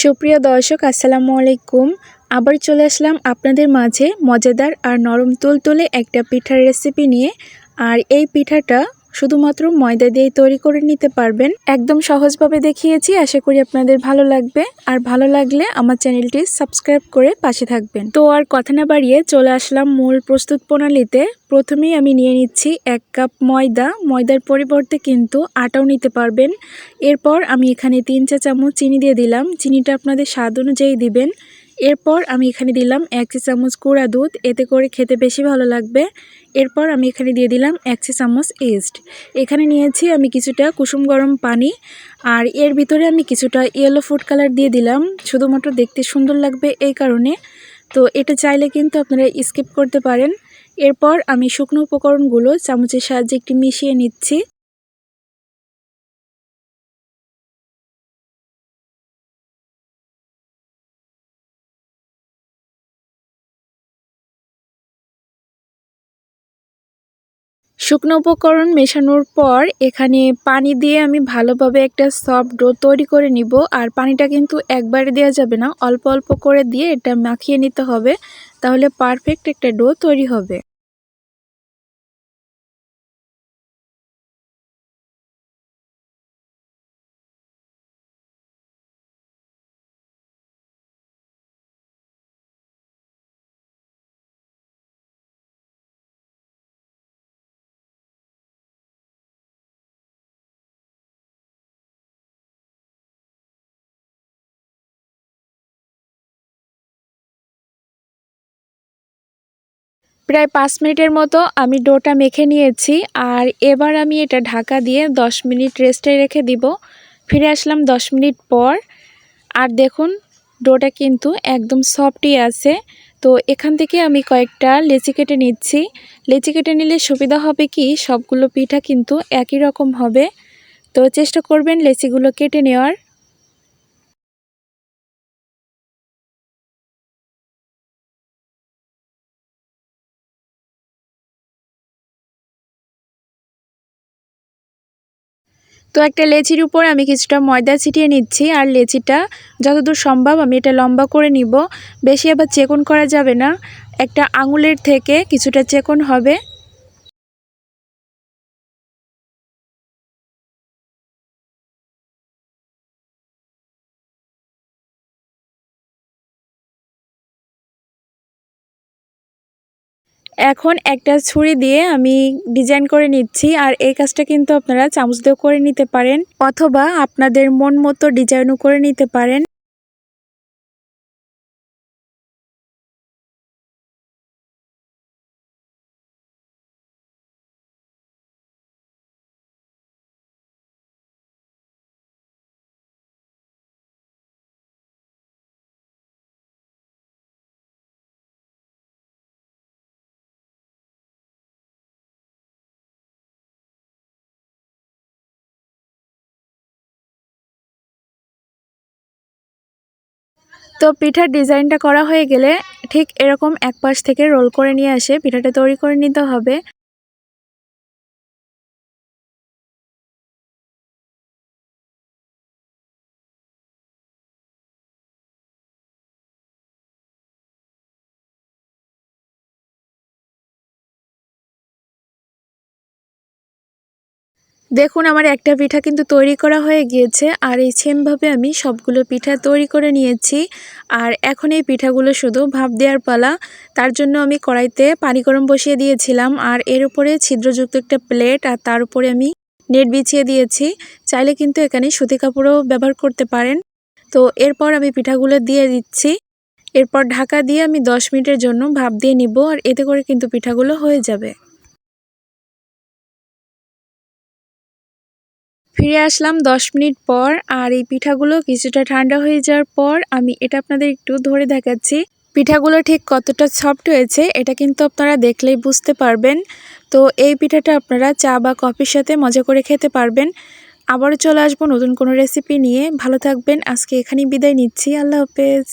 সুপ্রিয় দর্শক, আসসালামু আলাইকুম। আবার চলে আসলাম আপনাদের মাঝে মজাদার আর নরম তুলতুলে একটা পিঠার রেসিপি নিয়ে। আর এই পিঠাটা শুধুমাত্র ময়দা দিয়ে তৈরি করে নিতে পারবেন। একদম সহজভাবে দেখিয়েছি, আশা করি আপনাদের ভালো লাগবে। আর ভালো লাগলে আমার চ্যানেলটি সাবস্ক্রাইব করে পাশে থাকবেন। তো আর কথা না বাড়িয়ে চলে আসলাম মূল প্রস্তুত প্রণালীতে। প্রথমেই আমি নিয়ে নিচ্ছি এক কাপ ময়দা। ময়দার পরিবর্তে কিন্তু আটাও নিতে পারবেন। এরপর আমি এখানে তিন চা চামচ চিনি দিয়ে দিলাম। চিনিটা আপনাদের স্বাদ অনুযায়ী দিবেন। এরপর আমি এখানে দিলাম এক চা চামচ কুড়া দুধ, এতে করে খেতে বেশি ভালো লাগবে। এরপর আমি এখানে দিয়ে দিলাম এক চা চামচ ইস্ট। এখানে নিয়েছি আমি কিছুটা কুসুম গরম পানি, আর এর ভিতরে আমি কিছুটা ইয়েলো ফুড কালার দিয়ে দিলাম। শুধুমাত্র দেখতে সুন্দর লাগবে এই কারণে। তো এটা চাইলে কিন্তু আপনারা স্কিপ করতে পারেন। এরপর আমি শুকনো উপকরণগুলো চামচের সাহায্যে একটি মিশিয়ে নিচ্ছি। শুকনো উপকরণ মেশানোর পর এখানে পানি দিয়ে আমি ভালোভাবে একটা সফট ডো তৈরি করে নিব। আর পানিটা কিন্তু একবারে দেওয়া যাবে না, অল্প অল্প করে দিয়ে এটা মাখিয়ে নিতে হবে। তাহলে পারফেক্ট একটা ডো তৈরি হবে। প্রায় পাঁচ মিনিটের মতো আমি ডোটা মেখে নিয়েছি আর এবার আমি এটা ঢাকা দিয়ে দশ মিনিট রেস্টে রেখে দিব। ফিরে আসলাম দশ মিনিট পর। আর দেখুন, ডোটা কিন্তু একদম সফটই আছে। তো এখান থেকে আমি কয়েকটা লেচি কেটে নিচ্ছি। লেচি কেটে নিলে সুবিধা হবে কি, সবগুলো পিঠা কিন্তু একই রকম হবে। তো চেষ্টা করবেন লেচিগুলো কেটে নেওয়ার। তো একটা লেচির উপর আমি কিছুটা ময়দা ছিটিয়ে নিচ্ছি, আর লেচিটা যতদূর সম্ভব আমি এটা লম্বা করে নিব। বেশি আবার চেকন করা যাবে না। একটা আঙুলের থেকে কিছুটা চেকন হবে। এখন একটা ছুরি দিয়ে আমি ডিজাইন করে নিচ্ছি আর এই কাজটা কিন্তু আপনারা চামচ দিয়েও করে নিতে পারেন অথবা আপনাদের মন মতো ডিজাইনও করে নিতে পারেন। তো পিঠার ডিজাইনটা করা হয়ে গেলে ঠিক এরকম এক পাশ থেকে রোল করে নিয়ে আসে। পিঠাটা তৈরি করে নিতে হবে। দেখুন, আমার একটা পিঠা কিন্তু তৈরি করা হয়ে গিয়েছে, আর এই সেমভাবে আমি সবগুলো পিঠা তৈরি করে নিয়েছি। আর এখন এই পিঠাগুলো শুধু ভাপ দেওয়ার পালা, তার জন্য আমি কড়াইতে পানি গরম বসিয়ে দিয়েছিলাম, আর এর উপরে ছিদ্রযুক্ত একটা প্লেট, আর তার উপরে আমি নেট বিছিয়ে দিয়েছি। চাইলে কিন্তু এখানে সুতি কাপড়ও ব্যবহার করতে পারেন। তো এরপর আমি পিঠাগুলো দিয়ে দিচ্ছি। এরপর ঢাকা দিয়ে আমি দশ মিনিটের জন্য ভাপ দিয়ে নিব, আর এতে করে কিন্তু পিঠাগুলো হয়ে যাবে। ফিরে আসলাম দশ মিনিট পর, আর এই পিঠাগুলো কিছুটা ঠান্ডা হয়ে যাওয়ার পর আমি এটা আপনাদের একটু ধরে দেখাচ্ছি। পিঠাগুলো ঠিক কতটা সফট হয়েছে, এটা কিন্তু আপনারা দেখলেই বুঝতে পারবেন। তো এই পিঠাটা আপনারা চা বা কফির সাথে মজা করে খেতে পারবেন। আবারও চলে আসব নতুন কোনো রেসিপি নিয়ে। ভালো থাকবেন, আজকে এখানেই বিদায় নিচ্ছি। আল্লাহ হাফেজ।